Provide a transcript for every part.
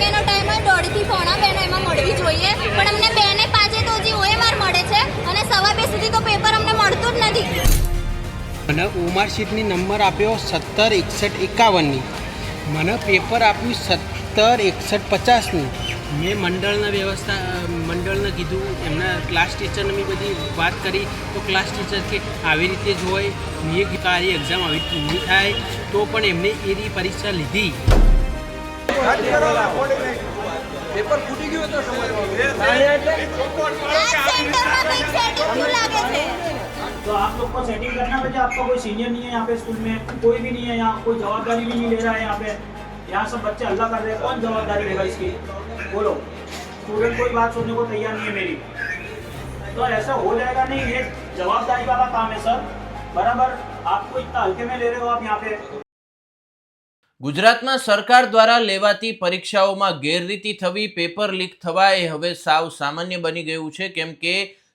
વાગ્યાનો ટાઈમ હોય, દોઢથી પોણા બેનો એમાં મળવી જોઈએ. પણ અમને બે ને પાંચે તો હજી ઓએમઆર મળે છે અને સવા બે સુધી તો પેપર અમને મળતું જ નથી. મને ઉમરશીટની નંબર આપ્યો સત્તર એકસઠ એકાવનની. મને પેપર આપ્યું સત્તર એકસઠ પચાસનું. મેં મંડળના વ્યવસ્થા, મંડળને કીધું, એમના ક્લાસ ટીચરને મેં બધી વાત કરી, તો ક્લાસ ટીચર કે આવી રીતે જ હોય, મેં તારી એક્ઝામ આવી પૂરી થાય, તો પણ એમને એની પરીક્ષા લીધી. પેપર ફૂટી ગયું હતું આ સેન્ટરમાં કંઈક સેટિંગ થયું લાગે છે तो आप लोग को सेटिंग करना पड़ेगा आपका कोई सीनियर नहीं है यहाँ पे स्कूल में कोई भी नहीं है यहाँ कोई जवाबदारी भी नहीं ले रहा है यहाँ पे यहाँ सब बच्चे हल्ला कर रहे हैं कौन जवाबदारी लेगा इसकी बोलो स्टूडेंट कोई बात सुनने को तैयार नहीं है मेरी तो ऐसा हो जाएगा नहीं ये जवाबदारी वाला काम है सर बराबर आपको इतना हल्के में ले रहे हो आप यहाँ पे ગુજરાતમાં સરકાર દ્વારા લેવાતી પરીક્ષાઓમાં ગેરરીતિ થવી, પેપર લીક થવા એ હવે સાવ સામાન્ય બની ગયું છે. કેમ કે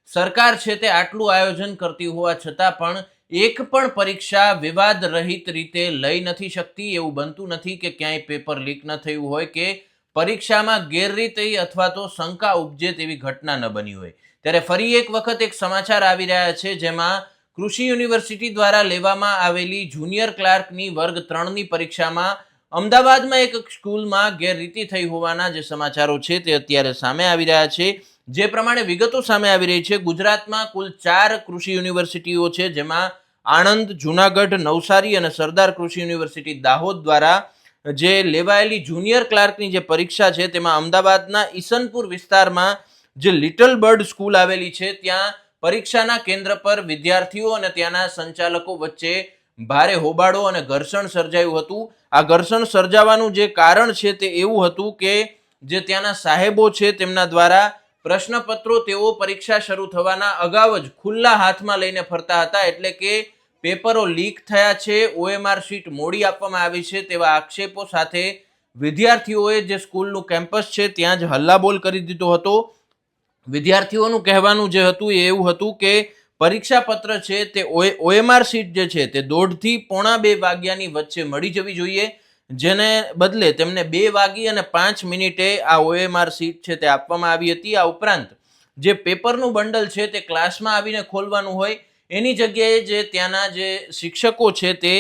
સરકાર છે તે આટલું આયોજન કરતી હોવા છતાં પણ એક પણ પરીક્ષા વિવાદ રહિત રીતે લઈ નથી શકતી. એવું બનતું નથી કે ક્યાંય પેપર લીક ન થયું હોય કે પરીક્ષામાં ગેરરીતિ અથવા તો શંકા ઉપજે તેવી ઘટના ન બની હોય. ત્યારે ફરી એક વખત એક સમાચાર આવી રહ્યા છે જેમાં કૃષિ યુનિવર્સિટી દ્વારા લેવામાં આવેલી જુનિયર ક્લાર્કની વર્ગ ત્રણની પરીક્ષામાં અમદાવાદમાં એક સ્કૂલમાં ગેરરીતિ થઈ હોવાના જે સમાચારો છે તે અત્યારે સામે આવી રહ્યા છે. જે પ્રમાણે વિગતો સામે આવી રહી છે, ગુજરાતમાં કુલ ચાર કૃષિ યુનિવર્સિટીઓ છે, જેમાં આણંદ, જુનાગઢ, નવસારી અને સરદાર કૃષિ યુનિવર્સિટી દાહોદ દ્વારા જે લેવાયેલી જુનિયર ક્લાર્કની જે પરીક્ષા છે, તેમાં અમદાવાદના ઈસનપુર વિસ્તારમાં જે લિટલ બર્ડ સ્કૂલ આવેલી છે, ત્યાં પરીક્ષાના કેન્દ્ર પર વિદ્યાર્થીઓ અને ત્યાંના સંચાલકો વચ્ચે ભારે હોબાળો અને ઘર્ષણ સર્જાયું હતું. આ ઘર્ષણ સર્જાવાનું જે કારણ છે તે એવું હતું કે જે ત્યાંના સાહેબો છે તેમના દ્વારા પ્રશ્નપત્રો તેઓ પરીક્ષા શરૂ થવાના અગાઉ જ ખુલ્લા હાથમાં લઈને ફરતા હતા. એટલે કે પેપરો લીક થયા છે, ઓએમઆર શીટ મોડી આપવામાં આવી છે તેવા આક્ષેપો સાથે વિદ્યાર્થીઓએ જે સ્કૂલનું કેમ્પસ છે ત્યાં જ હલ્લાબોલ કરી દીધો હતો. વિદ્યાર્થીઓનું કહેવાનું જે હતું એ એવું હતું કે પરીક્ષા પત્ર છે તે ઓએમઆર શીટ જે છે તે દોઢથી પોણા બે વાગ્યાની વચ્ચે મળી જવી જોઈએ, જેને બદલે તેમને બે વાગી અને પાંચ મિનિટે આ ઓએમઆર શીટ છે તે આપવામાં આવી હતી. આ ઉપરાંત જે પેપરનું બંડલ છે તે ક્લાસમાં આવીને ખોલવાનું હોય, એની જગ્યાએ જે ત્યાંના જે શિક્ષકો છે તે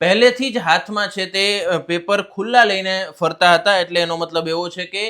પહેલેથી જ હાથમાં છે તે પેપર ખુલ્લા લઈને ફરતા હતા, એટલે એનો મતલબ એવો છે કે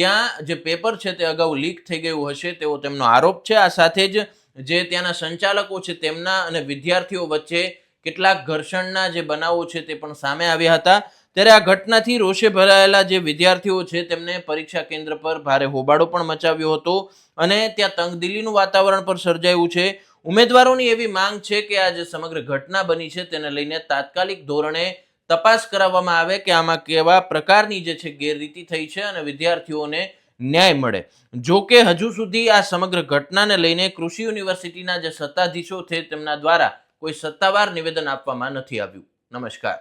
ત્યાં જે પેપર છે તે અગાઉ લીક થઈ ગયું હશે તેવો તેમનો આરોપ છે. આ સાથે જ જે ત્યાંના સંચાલકો છે તેમના અને વિદ્યાર્થીઓ વચ્ચે કેટલાક ઘર્ષણના જે બનાવો છે તે પણ સામે આવ્યા હતા. ત્યારે આ ઘટનાથી રોષે ભરાયેલા જે વિદ્યાર્થીઓ છે તેમને પરીક્ષા કેન્દ્ર પર ભારે હોબાળો પણ મચાવ્યો હતો અને ત્યાં તંગદિલીનું વાતાવરણ પણ સર્જાયું છે. ઉમેદવારોની એવી માંગ છે કે આ જે સમગ્ર ઘટના બની છે તેને લઈને તાત્કાલિક ધોરણે તપાસ કરાવવામાં આવે કે આમાં કેવા પ્રકારની જે છે ગેરરીતિ થઈ છે અને વિદ્યાર્થીઓને ન્યાય મળે. જો કે હજુ સુધી આ સમગ્ર ઘટનાને લઈને કૃષિ યુનિવર્સિટીના જે સત્તાધીશો છે તેમના દ્વારા કોઈ સત્તાવાર નિવેદન આપવામાં નથી આવ્યું. નમસ્કાર.